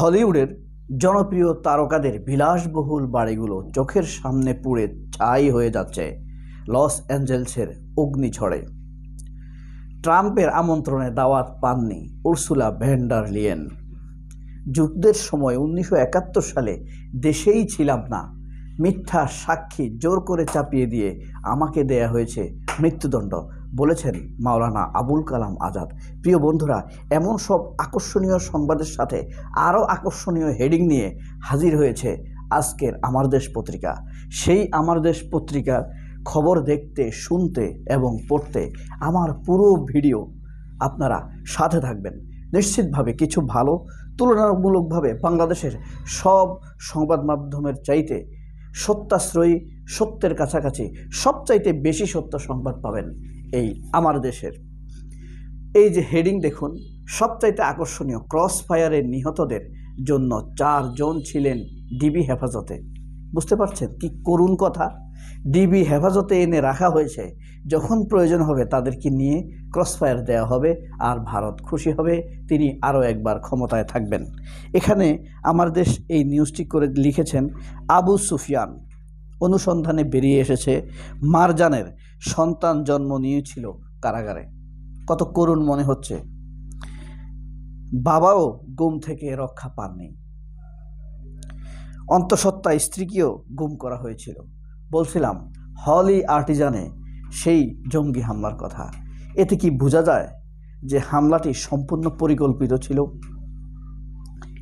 হলিউডের জনপ্রিয় তারকাদের বিলাসবহুল বাড়িগুলো চোখের সামনে পুড়ে ছাই হয়ে যাচ্ছে লস অ্যাঞ্জেলসের অগ্নিঝড়ে। ট্রাম্পের আমন্ত্রণে দাওয়াত পাননি উর্সুলা ভ্যান্ডার লিয়েন। যুদ্ধের সময় উনিশশো একাত্তর সালে দেশেই ছিলাম না। মিথ্যা সাক্ষী জোর করে চাপিয়ে দিয়ে আমাকে দেয়া হয়েছে মৃত্যুদণ্ড। বলেছেন মাওলানা আবুল কালাম আজাদ। প্রিয় বন্ধুরা, এমন সব আকর্ষণীয় সংবাদের সাথে আরও আকর্ষণীয় হেডিং নিয়ে হাজির হয়েছে আজকের আমার দেশ পত্রিকা। সেই আমার দেশ পত্রিকার খবর দেখতে, শুনতে এবং পড়তে আমার পুরো ভিডিও আপনারা সাথে থাকবেন। নিশ্চিতভাবে কিছু ভালো, তুলনামূলকভাবে বাংলাদেশের সব সংবাদ মাধ্যমের চাইতে সত্যাশ্রয়ী, সত্যের কাছাকাছি সবচাইতে বেশি সত্য সংবাদ পাবেন। এই আমার দেশের। এই যে হেডিং দেখুন, সবচাইতে আকর্ষণীয় ক্রস ফায়ারে নিহতদের জন্য চারজন ছিলেন ডিবি হেফাজতে। বুঝতে পারছেন কি করুণ কথা? ডিবি হেফাজতে এনে রাখা হয়েছে, যখন প্রয়োজন হবে তাদেরকে নিয়ে ক্রসফায়ার দেওয়া হবে আর ভারত খুশি হবে, তিনি আরও একবার ক্ষমতায় থাকবেন। এখানে আমার দেশ এই নিউজটি করে লিখেছেন আবু সুফিয়ান। অনুসন্ধানে বেরিয়ে এসেছে মারজানের সন্তান জন্ম নিয়েছিল কারাগারে। কত করুণ মনে হচ্ছে। বাবাও গুম থেকে রক্ষা পাননি। অন্তঃসত্ত্বা স্ত্রীকেও গুম করা হয়েছিল। বলছিলাম, হলি আর্টিজানে সেই জঙ্গি হামলার কথা। এতে কি বোঝা যায় যে হামলাটি সম্পূর্ণ পরিকল্পিত ছিল?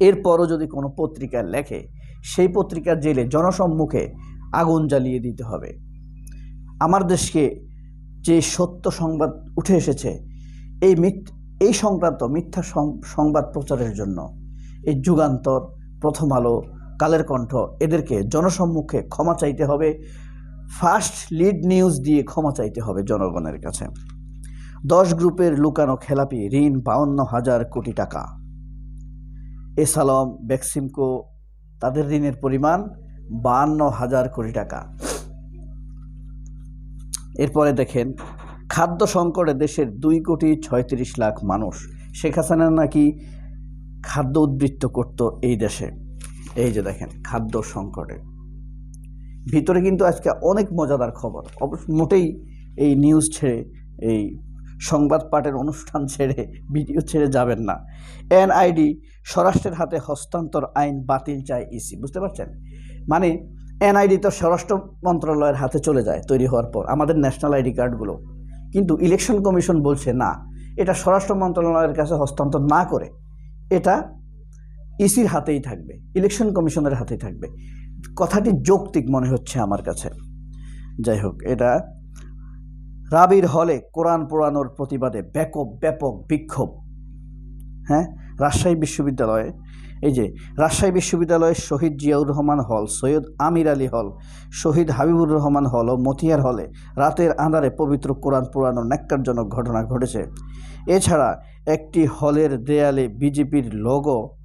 এরপরও যদি কোনো পত্রিকায় লেখে, সেই পত্রিকার জেলে জনসম্মুখে আগুন জ্বালিয়ে দিতে হবে। আমার দেশকে যে সত্য সংবাদ উঠে এসেছে, এই এই সংক্রান্ত মিথ্যা সংবাদ প্রচারের জন্য এই যুগান্তর, প্রথম আলো, কালের কণ্ঠ, এদেরকে জনসম্মুখে ক্ষমা চাইতে হবে। ফার্স্ট লিড নিউজ দিয়ে ক্ষমা চাইতে হবে জনগণের কাছে। দশ গ্রুপের লুকানো খেলাপি, ঋণ, বাউন্ন হাজার কোটি টাকা। এসালম, বেক্সিমকো, তাদের ঋণের পরিমাণ বাহান্ন হাজার কোটি টাকা। এরপরে দেখেন, খাদ্য সংকটে দেশের দুই কোটি ছয়ত্রিশ লাখ মানুষ। শেখ হাসিনা নাকি খাদ্য উদ্বৃত্ত করত এই দেশে। এই যে দেখেন, খাদ্য সংকটে। ভিতরে কিন্তু আজকে অনেক মজাদার খবর। অবশ্য মোটেই এই নিউজ ছেড়ে, এই সংবাদ পাঠের অনুষ্ঠান ছেড়ে ভিডিও ছেড়ে যাবেন না। এনআইডি, স্বরাষ্ট্রের হাতে হস্তান্তর আইন বাতিল চায় ইসি, বুঝতে পারছেন? মানে এনআইডি তো স্বরাষ্ট্র মন্ত্রণালয়ের হাতে চলে যায় তৈরি হওয়ার পর, আমাদের ন্যাশনাল আইডি কার্ডগুলো। কিন্তু ইলেকশন কমিশন বলছে, না, এটা স্বরাষ্ট্র মন্ত্রণালয়ের কাছে হস্তান্তর না করে, এটা ইসির হাতেই থাকবে, ইলেকশন কমিশনের হাতেই থাকবে। কথাটি যৌক্তিক মনে হচ্ছে আমার কাছে। যাই হোক, এটা রাবির হলে কোরআন পোড়ানোর প্রতিবাদে ব্যাপক ব্যাপক বিক্ষোভ। হ্যাঁ? রাজশাহী বিশ্ববিদ্যালয়ে। এই যে, রাজশাহী বিশ্ববিদ্যালয়ের শহীদ জিয়াউর রহমান হল, সৈয়দ আমির আলী হল, শহীদ হাবিবুর রহমান হল ও মতিয়ার হলে রাতের আঁধারে পবিত্র কোরআন পুরানো ন্যাক্কারজনক ঘটনা ঘটেছে। এছাড়া একটি হলের দেয়ালে বিজেপির লোগো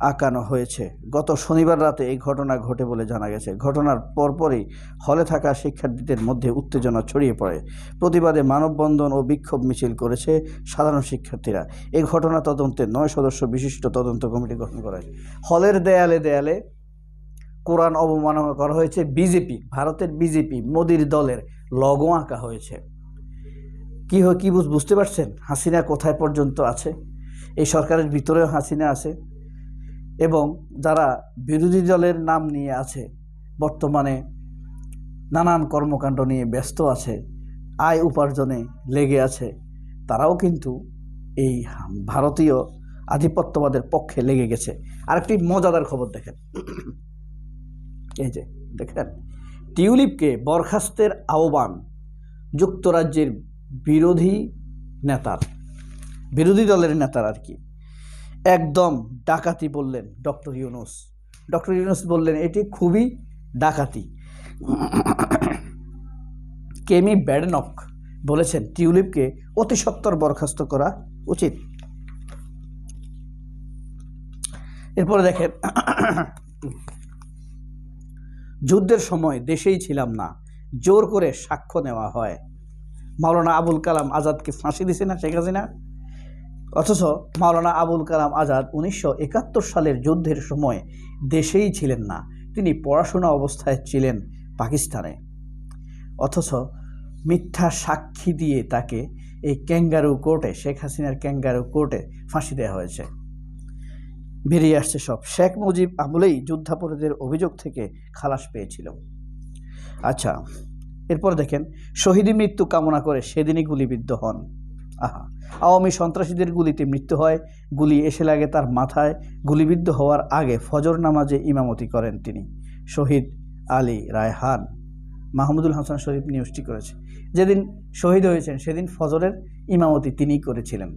আঁকানো হয়েছে। গত শনিবার রাতে এই ঘটনা ঘটে বলে জানা গেছে। ঘটনার পরপরই হলে থাকা শিক্ষার্থীদের মধ্যে উত্তেজনা ছড়িয়ে পড়ে। প্রতিবাদে মানববন্ধন ও বিক্ষোভ মিছিল করেছে সাধারণ শিক্ষার্থীরা। এই ঘটনা তদন্তে নয় সদস্য বিশিষ্ট তদন্ত কমিটি গঠন করা হয় হলের দেয়ালে দেয়ালে কোরআন অবমাননা করা হয়েছে। বিজেপি, ভারতের বিজেপি, মোদির দলের লগো আঁকা হয়েছে। কী হয় কী বুঝ- বুঝতে পারছেন? হাসিনা কোথায় পর্যন্ত আছে? এই সরকারের ভিতরেও হাসিনা আছে। এবং যারা বিরোধী দলের নাম নিয়ে আছে, বর্তমানে নানান কর্মকাণ্ড নিয়ে ব্যস্ত আছে, আয় উপার্জনে লেগে আছে, তারাও কিন্তু এই ভারতীয় আধিপত্যবাদের পক্ষে লেগে গেছে। আরেকটি মজাদার খবর দেখেন। এই যে, দেখেন, টিউলিপকে বরখাস্তের আহ্বান যুক্তরাজ্যের বিরোধী নেতার, বিরোধী দলের নেতার আর কি। একদম ডাকাতি বললেন ডক্টর ইউনুস। ডক্টর ইউনুস বললেন, এটি খুবই ডাকাতি। কেমি ব্যাডনক বলেছেন, টিউলিপকে অতি সত্বর বরখাস্ত করা উচিত। এরপরে দেখেন, যুদ্ধের সময় দেশেই ছিলাম না, জোর করে সাক্ষ্য নেওয়া হয়। মাওলানা আবুল কালাম আজাদকে ফাঁসি দিছে না, শেখ হাসিনা? অথচ মাওলানা আবুল কালাম আজাদ উনিশশো একাত্তর সালের যুদ্ধের সময় দেশেই ছিলেন না, তিনি পড়াশোনা অবস্থায় ছিলেন পাকিস্তানে। অথচ মিথ্যা সাক্ষী দিয়ে তাকে এই ক্যাঙ্গারু কোর্টে, শেখ হাসিনার ক্যাঙ্গারু কোর্টে ফাঁসি দেওয়া হয়েছে। বেরিয়ে আসছে সব। শেখ মুজিব আমলেই যুদ্ধাপরাধের অভিযোগ থেকে খালাস পেয়েছিল। আচ্ছা এরপর দেখেন শহীদি মৃত্যু কামনা করে সেদিনই গুলিবিদ্ধ হন। আহা। আওয়ামী সন্ত্রাসীদের গুলিতে মৃত্যু হয়, গুলি এসে লাগে তার মাথায়, গুলিবিদ্ধ হওয়ার আগে ফজর নামাজে ইমামতি করেন তিনি। শহীদ আলী রায়হান, মাহমুদুল হাসান শরীফ নিউজটি করেছে। যেদিন শহীদ হয়েছেন, সেদিন ফজরের ইমামতি তিনিই করেছিলেন।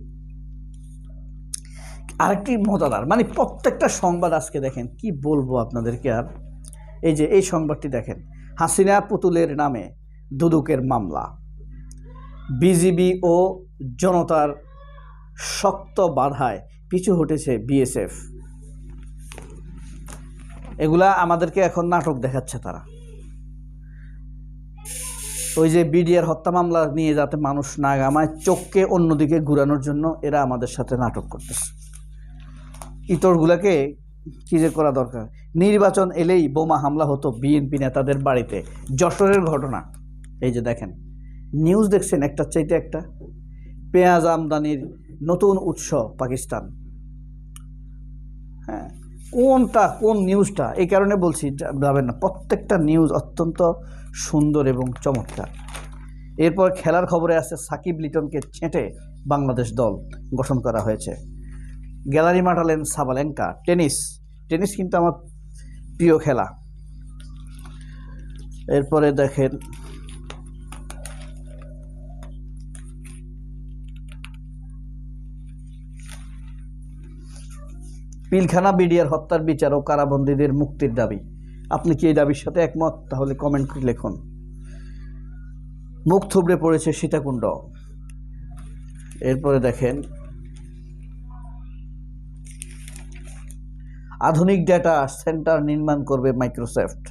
আরেকটি মজাদার মানে প্রত্যেকটা সংবাদ আজকে দেখেন, কি বলব আপনাদেরকে আর? এই যে, এই সংবাদটি দেখেন, হাসিনা পুতুলের নামে দুদুকের মামলা। বিজিবি ও জনতার শক্ত বাধায় পিছু হটেছে বিএসএফ। এগুলা আমাদেরকে এখন নাটক দেখাচ্ছে তারা। ওই যে বিডিআর হত্যা মামলা নিয়ে যাতে মানুষ না গামায় চোখকে অন্যদিকে ঘুরানোর জন্য এরা আমাদের সাথে নাটক করতেছে। ইতরগুলাকে কী যে করা দরকার? নির্বাচন এলেই বোমা হামলা হতো বিএনপি নেতাদের বাড়িতে। যশোরের ঘটনা, এই যে দেখেন, নিউজ দেখছেন একটা চাইতে একটা? পেঁয়াজ আমদানির নতুন উৎস পাকিস্তান। হ্যাঁ কোনটা, কোন নিউজটা এই কারণে বলছি যাবেন না, প্রত্যেকটা নিউজ অত্যন্ত সুন্দর এবং চমৎকার। এরপর খেলার খবরে আছে সাকিব লিটনকে ছেঁটে বাংলাদেশ দল গঠন করা হয়েছে। গ্যালারি মাটালেন সাবালেঙ্কা, টেনিস। টেনিস কিন্তু আমার প্রিয় খেলা। এরপরে দেখেন পিলখানা বিডিআর হত্যার বিচার ও কারাবন্দীদের মুক্তির দাবি। আপনি কি এই দাবির সাথে একমত? তাহলে কমেন্ট করে লিখুন। মুখ থুবড়ে পড়েছে সীতাকুণ্ড। এরপরে দেখেন, আধুনিক ডেটা সেন্টার নির্মাণ করবে মাইক্রোসফট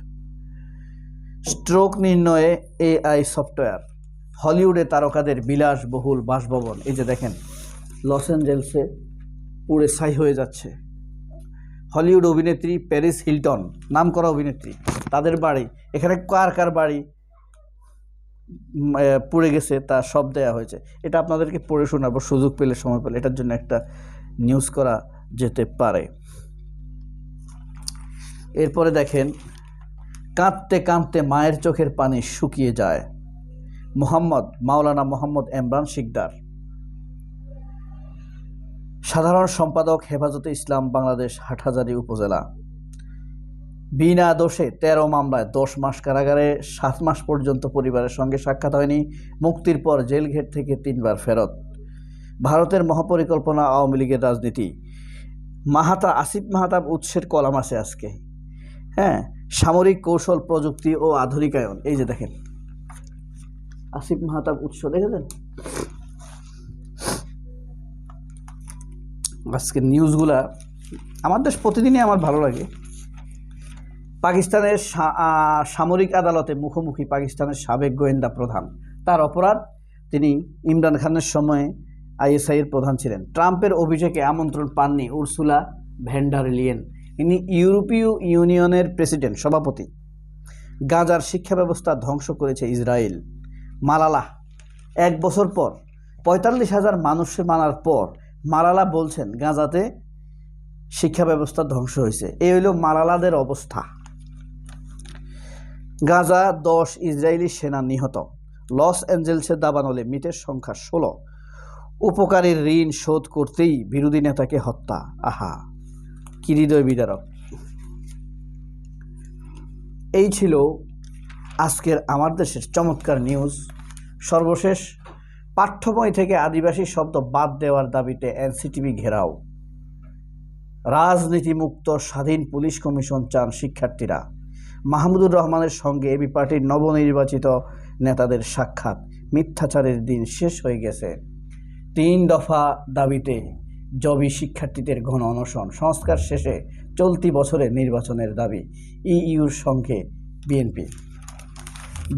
স্ট্রোক নির্ণয়ে এআই সফটওয়্যার হলিউডে তারকাদের বিলাসবহুল বাসভবন। এই যে দেখেন, লস অ্যাঞ্জেলসে পুড়ে ছাই হয়ে যাচ্ছে। হলিউড অভিনেত্রী প্যারিস হিলটন নাম করা অভিনেত্রী। তাদের বাড়ি, এখানে কার কার বাড়ি পুড়ে গেছে তা সব দেয়া হয়েছে। এটা আপনাদেরকে পড়ে শোনাবো, সুযোগ পেলে সময় পেলে। এটার জন্য একটা নিউজ করা যেতে পারে। এরপরে দেখেন, কাঁদতে কাঁদতে মায়ের চোখের পানি শুকিয়ে যায়। মোহাম্মদ, মাওলানা মোহাম্মদ এমরান শিকদার। সাধারণ সম্পাদক হেফাজতে ইসলাম বাংলাদেশ হাটহাজারী উপজেলা। বিনা দোষে তেরো মামলায় দশ মাস কারাগারে, সাত মাস পর্যন্ত পরিবারের সঙ্গে সাক্ষাৎ হয়নি, মুক্তির পর জেলঘেট থেকে তিনবার ফেরত। ভারতের মহাপরিকল্পনা আওয়ামী লীগের রাজনীতি। মাহাতা, আসিফ মাহাতাব উৎসের কলাম আছে আজকে। হ্যাঁ সামরিক কৌশল, প্রযুক্তি ও আধুনিকায়ন। এই যে দেখেন, আসিফ মাহাতাব উৎস, দেখেছেন? আজকের নিউজগুলা আমার দেশ প্রতিদিনই আমার ভালো লাগে। পাকিস্তানের সামরিক আদালতে মুখোমুখি পাকিস্তানের সাবেক গোয়েন্দা প্রধান। তার অপরাধ, তিনি ইমরান খানের সময়ে আইএসআইয়ের প্রধান ছিলেন। ট্রাম্পের অভিযোগে আমন্ত্রণ পাননি উর্সুলা ভ্যান্ডারলিয়েন ইনি ইউরোপীয় ইউনিয়নের প্রেসিডেন্ট, সভাপতি। গাজার শিক্ষা ব্যবস্থা ধ্বংস করেছে ইসরায়েল। মালালা এক বছর পর, পঁয়তাল্লিশ হাজার মানুষে মারার পর মালালা বলছেন, গাজাতে শিক্ষা ব্যবস্থা ধ্বংস হয়েছে। এই হইল মালালাদের অবস্থা। গাজা দশ ইসরায়েলি সেনা নিহত। লস অ্যাঞ্জেলসে দাবানলে মৃতের সংখ্যা ষোলো। উপকারীর ঋণ শোধ করতেই বিরোধী নেতাকে হত্যা। আহা, কি হৃদয় বিদারক। এই ছিল আজকের আমার দেশের চমৎকার নিউজ। সর্বশেষ পাঠ্যবই থেকে আদিবাসী শব্দ বাদ দেওয়ার দাবিতে এনসিটিভি ঘেরাও। রাজনীতিমুক্ত স্বাধীন পুলিশ কমিশন চান শিক্ষার্থীরা। মাহমুদুর রহমানের সঙ্গে এবি পার্টির নবনির্বাচিত নেতাদের সাক্ষাৎ। মিথ্যাচারের দিন শেষ হয়ে গেছে। তিন দফা দাবিতে জবি শিক্ষার্থীদের ঘন অনশন। সংস্কার শেষে চলতি বছরে নির্বাচনের দাবি ইইউর সঙ্গে বিএনপি।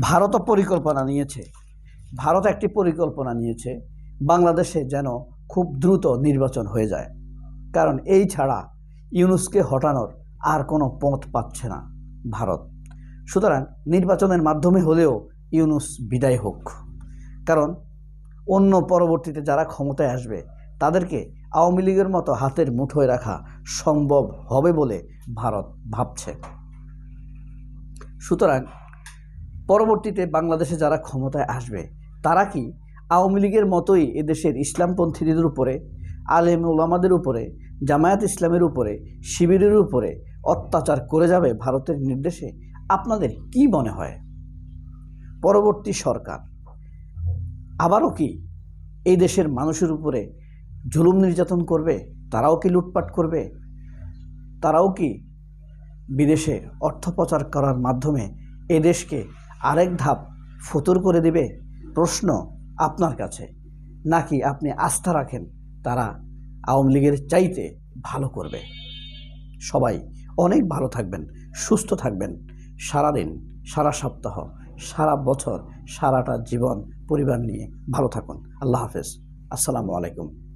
ভারতও পরিকল্পনা নিয়েছে। ভারত একটি পরিকল্পনা নিয়েছে, বাংলাদেশে যেন খুব দ্রুত নির্বাচন হয়ে যায়। কারণ এই ছাড়া ইউনুসকে হটানোর আর কোনো পথ পাচ্ছে না ভারত। সুতরাং নির্বাচনের মাধ্যমে হলেও ইউনুস বিদায় হোক। কারণ অন্য পরবর্তীতে যারা ক্ষমতায় আসবে, তাদেরকে আওয়ামী লীগের মতো হাতের মুঠোয় রাখা সম্ভব হবে বলে ভারত ভাবছে। সুতরাং পরবর্তীতে বাংলাদেশে যারা ক্ষমতায় আসবে তারা কি আওয়ামী লীগের মতোই এদেশের ইসলামপন্থীদের উপরে, আলেম ওলামাদের উপরে, জামায়াত ইসলামের উপরে, শিবিরের উপরে অত্যাচার করে যাবে ভারতের নির্দেশে? আপনাদের কি মনে হয়? পরবর্তী সরকার আবারও কি এই দেশের মানুষের উপরে জুলুম নির্যাতন করবে? তারাও কি লুটপাট করবে? তারাও কি বিদেশে অর্থ প্রচার করার মাধ্যমে এদেশকে আরেক ধাপ ফতুর করে দিবে? প্রশ্ন আপনার কাছে, নাকি আপনি আস্থা রাখেন তারা আওয়ামী লীগের চাইতে ভালো করবে? সবাই অনেক ভালো থাকবেন, সুস্থ থাকবেন। সারাদিন সারা সপ্তাহ, সারা বছর, সারাটা জীবন, পরিবার নিয়ে ভালো থাকুন। আল্লাহ হাফেজ। আসসালামু আলাইকুম।